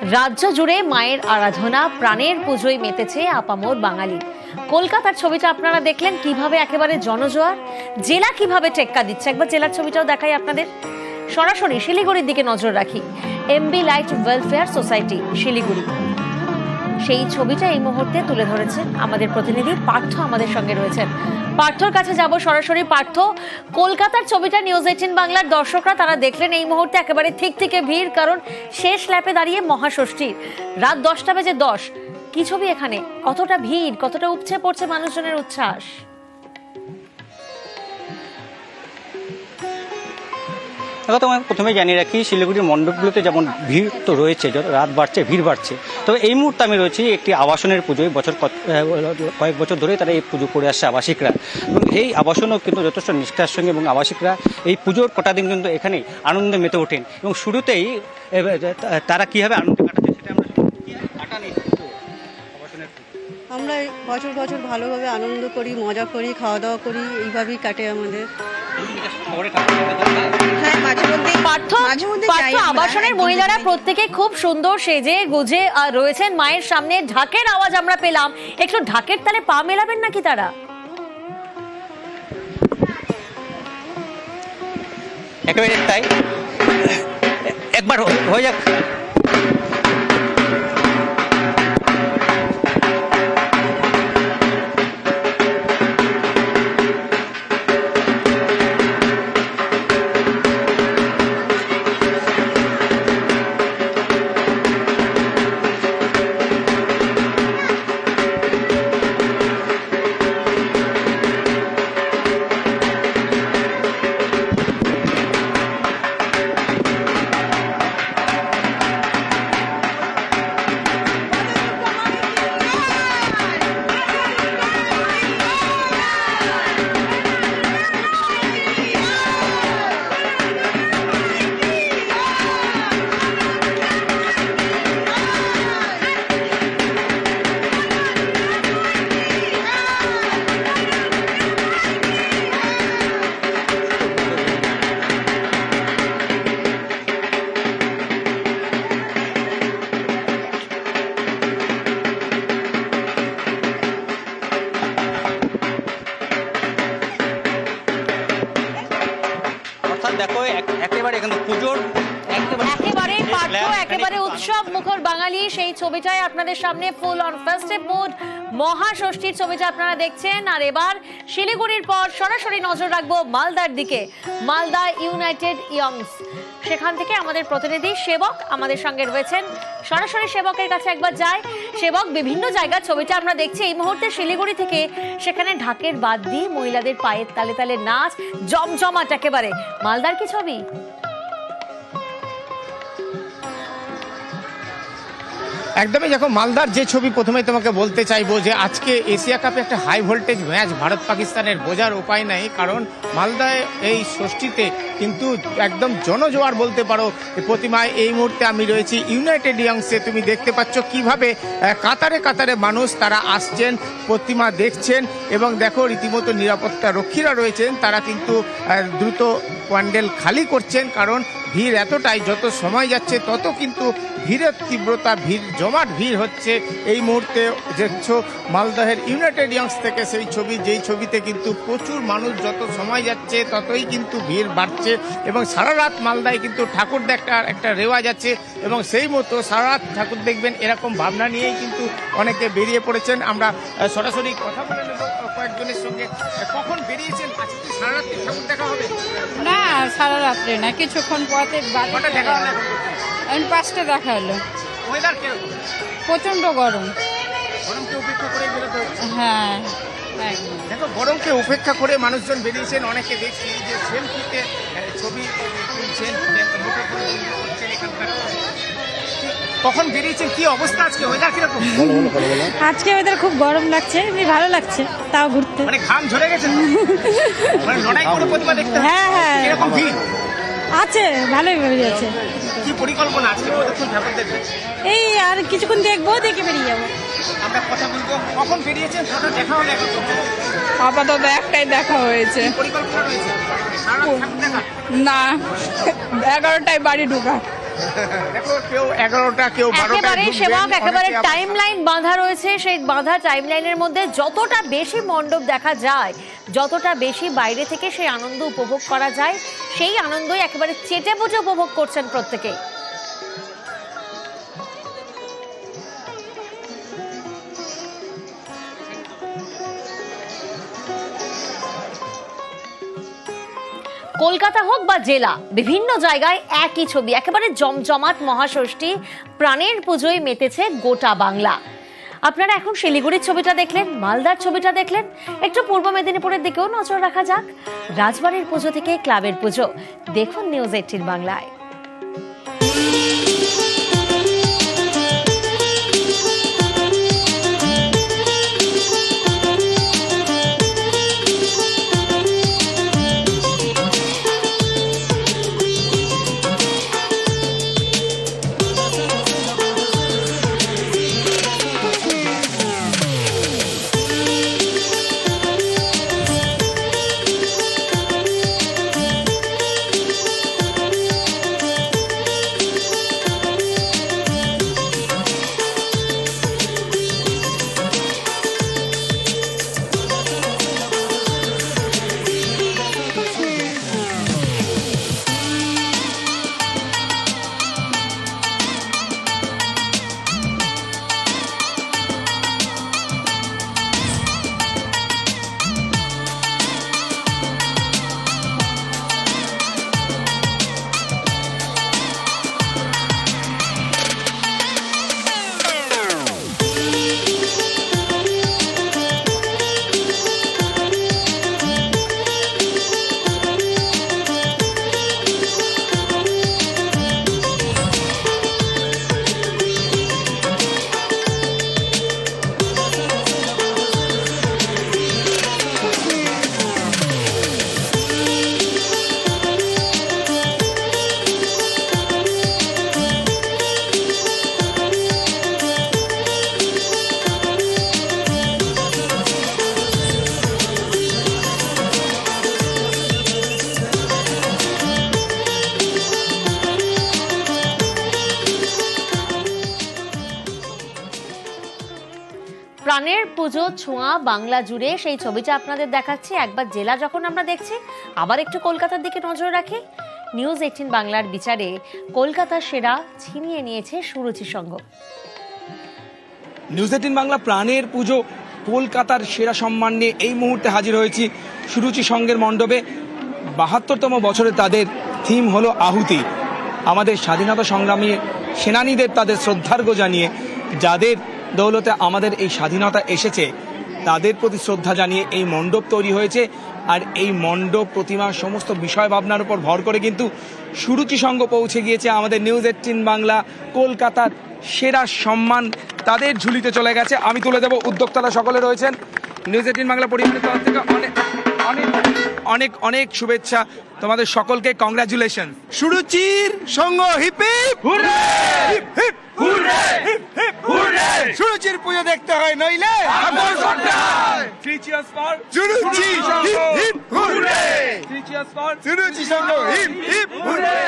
রাজ্য জুড়ে মায়ের আরাধনা, প্রাণের পুজোয় মেতেছে আপামোর বাঙালি। কলকাতার ছবিটা আপনারা দেখলেন, কীভাবে একেবারে জনজোয়ার, জেলা কীভাবে টেক্কা দিচ্ছে? একবার জেলার ছবিটাও দেখাই আপনাদের। সরাসরি শিলিগুড়ির দিকে নজর রাখি। MB light welfare society Siliguri. সেই ছবিটা এই মুহূর্তে তুলে ধরেছেন আমাদের প্রতিনিধি পার্থ আমাদের সঙ্গে রয়েছেন। পার্থর কাছে যাব সরাসরি। পার্থ, কলকাতার ছবিটা নিউজ এইটিন বাংলার দর্শকরা তারা দেখলেন এই মুহূর্তে একেবারে ঠিক থেকে ভিড়, কারণ শেষ ল্যাপে দাঁড়িয়ে মহাষষ্ঠীর রাত দশটা বেজে দশ। কি ছবি এখানে? কতটা ভিড়, কতটা উপচে পড়ছে মানুষজনের উচ্ছ্বাস? দেখো তোমায় প্রথমে জানিয়ে রাখি, শিলিগুড়ির মণ্ডপগুলোতে যেমন ভিড় তো রয়েছে রাত বাড়ছে, ভিড় বাড়ছে, তবে এই মুহূর্তে আমি রয়েছি একটি আবাসনের পুজোয়। বছর কয়েক বছর ধরে তারা এই পুজো করে আসছে আবাসিকরা। এবং এই আবাসনও কিন্তু যথেষ্ট নিষ্ঠার সঙ্গে এবং আবাসিকরা এই পুজোর কটা দিন কিন্তু এখানেই আনন্দে মেতে ওঠেন। এবং শুরুতেই তারা কীভাবে আনন্দ কাটাচ্ছে সেটা আমরা? আমরা বছর বছর ভালোভাবে আনন্দ করি, মজা করি, খাওয়া দাওয়া করি, এইভাবেই কাটে আমাদের। হ্যাঁ আবাসনের মহিলারা প্রত্যেকে খুব সুন্দর সেজে গুজে রয়েছেন। মায়ের সামনে ঢাকের আওয়াজ আমরা পেলাম। একটু ঢাকের তালে পা মেলাবেন নাকি তারা? একেবারে তাই। একবার হয়ে যাক। উৎসব মুখর বাঙালি, সেই ছবিটাই আপনাদের সামনে ফুল অন ফেস্টিভ মুড মহাষষ্ঠীর ছবিটা আপনারা দেখছেন। আর এবার শিলিগুড়ির পর সরাসরি নজর রাখব মালদার দিকে, মালদা ইউনাইটেড ইয়ংস সেখান থেকে আমাদের প্রতিনিধি সেবক আমাদের সঙ্গে রয়েছেন। সরাসরি সেবকের কাছে একবার যাই। সেবক, বিভিন্ন জায়গার ছবিটা আমরা দেখছি। এই মুহূর্তে শিলিগুড়ি থেকে সেখানে ঢাকের বাদ দিয়ে মহিলাদের পায়ের তালে তালে নাচ, জমজমাট একেবারে। মালদার কি ছবি? একদমই দেখো, মালদার যে ছবি প্রথমে তোমাকে বলতে চাইব যে আজকে এশিয়া কাপে একটা হাই ভোল্টেজ ম্যাচ ভারত পাকিস্তানের বোঝার উপায় নাই, কারণ মালদায় এই ষষ্ঠীতে কিন্তু একদম জনজোয়ার বলতে পারো প্রতিমায় এই মুহূর্তে আমি রয়েছি। ইউনাইটেড ইয়ংসে তুমি দেখতে পাচ্ছ কীভাবে কাতারে কাতারে মানুষ তারা আসছেন, প্রতিমা দেখছেন, এবং দেখো রীতিমতো নিরাপত্তা রক্ষীরা রয়েছেন, তারা কিন্তু দ্রুত প্যান্ডেল খালি করছেন, কারণ ভিড় এতটাই, যত সময় যাচ্ছে তত কিন্তু ভিড়ের তীব্রতা ভিড় জমাট ভিড় হচ্ছে। এই মুহূর্তে দেখছ মালদহের ইউনাইটেড ইয়ংস থেকে সেই ছবি যেই ছবিতে কিন্তু প্রচুর মানুষ যত সময় যাচ্ছে ততই কিন্তু ভিড় বাড়ছে এবং সারা রাত মালদায় কিন্তু ঠাকুর দেখার একটা রেওয়াজ আছে এবং সেই মতো সারা রাত ঠাকুর দেখবেন এরকম ভাবনা নিয়েই কিন্তু অনেকে বেরিয়ে পড়েছেন। আমরা সরাসরি কথা বলে নেব কয়েকজনের সঙ্গে। কখন বেরিয়েছেন? আজকে সারা রাত্রি ঠাকুর দেখা হবে? না সারা রাত্রে না কিছুক্ষণ পরে বাদে দেখা হবে? এখন পাঁচটা দেখা হলো ওয়েদার প্রচণ্ড গরম। হ্যাঁ দেখো গরমকে উপেক্ষা করে মানুষজন বেরিয়েছেন অনেকে দেখছি যে সেলফিতে ছবি তুলছেন কখন বেরিয়েছেন কি অবস্থা আজকে? ওয়েদার কীরকম? আজকে ওদের খুব গরম লাগছে এমনি ভালো লাগছে তাও ঘুরতে। মানে ঘাম ঝরে গেছে? মানে লড়াই করে প্রতিমা দেখতে হ্যাঁ, হ্যাঁ। কীরকম ভিড় আছে ভালোই ভাবে যাচ্ছে। কি পরিকল্পনা আজকে কতক্ষণ ঠাকুর দেখবেন এই আর কিছুক্ষণ দেখব দেখে বেরিয়ে যাব। আমরা কথা বলব। কখন বেরিয়েছেন? ফটো দেখা হলো এখন আপাতত একটাই দেখা হয়েছে। পরিকল্পনা রয়েছে? না এগারোটায় বাড়ি ঢুকা। কেউ এগারোটা কেউ একেবারে সেবক একেবারে টাইম লাইন বাঁধা রয়েছে সেই বাঁধা টাইম লাইনের মধ্যে যতটা বেশি মণ্ডপ দেখা যায় যতটা বেশি বাইরে থেকে সেই আনন্দ উপভোগ করা যায় সেই আনন্দই একেবারে চেটে বুঝে উপভোগ করছেন প্রত্যেকে কলকাতা হোক বা জেলা, বিভিন্ন জায়গায় একই ছবি, একেবারে জমজমাট মহাষষ্ঠী প্রাণের পুজোয় মেতেছে গোটা বাংলা। আপনারা এখন শিলিগুড়ির ছবিটা দেখলেন, মালদার ছবিটা দেখলেন। একটু পূর্ব মেদিনীপুরের দিকেও নজর রাখা যাক। রাজবাড়ির পুজো থেকে ক্লাবের পুজো। দেখুন নিউজ এইটিন বাংলায়। প্রাণের পুজো, ছোঁয়া, বাংলা জুড়ে সেই ছবিটা আপনাদের দেখাচ্ছি। একবার জেলা যখন আমরা দেখছি, আবার একটু কলকাতার দিকে নজর রাখি। নিউজ এইটিন বাংলার বিচারে কলকাতার সেরা ছিনিয়ে নিয়েছে সুরুচি সংঘ নিউজ এইটিন বাংলা প্রাণের পুজো, কলকাতার সেরা সম্মান নিয়ে এই মুহূর্তে হাজির হয়েছি সুরুচি সঙ্গের মণ্ডপে। বাহাত্তরতম বছরে তাদের থিম হলো আহুতি। আমাদের স্বাধীনতা সংগ্রামী সেনানীদের তাদের শ্রদ্ধার্ঘ্য জানিয়ে, যাদের দৌলতে আমাদের এই স্বাধীনতা এসেছে, তাদের প্রতি শ্রদ্ধা জানিয়ে এই মণ্ডপ তৈরি হয়েছে। আর এই মণ্ডপ, প্রতিমা, সমস্ত বিষয় ভাবনার উপর ভর করে কিন্তু সুরুচি সঙ্গ পৌঁছে গিয়েছে আমাদের নিউজ এইটিন বাংলা, কলকাতার সেরা সম্মান তাদের ঝুলিতে চলে গেছে। আমি তুলে দেব উদ্যোক্তারা সকলে রয়েছেন। নিউজ এইটিন বাংলা পরিবারের তরফ থেকে অনেক অনেক অনেক অনেক শুভেচ্ছা তোমাদের সকলকে congratulation সুরুচির Sangha hip hip hurray! Hip hip hurray! Hip hip hurray! সুরুচির পুজো দেখতে হয় নইলে? আগর করতে three cheers for Suruchi hip hip hurray! Three cheers for Suruchi Sangha hip hip hurray!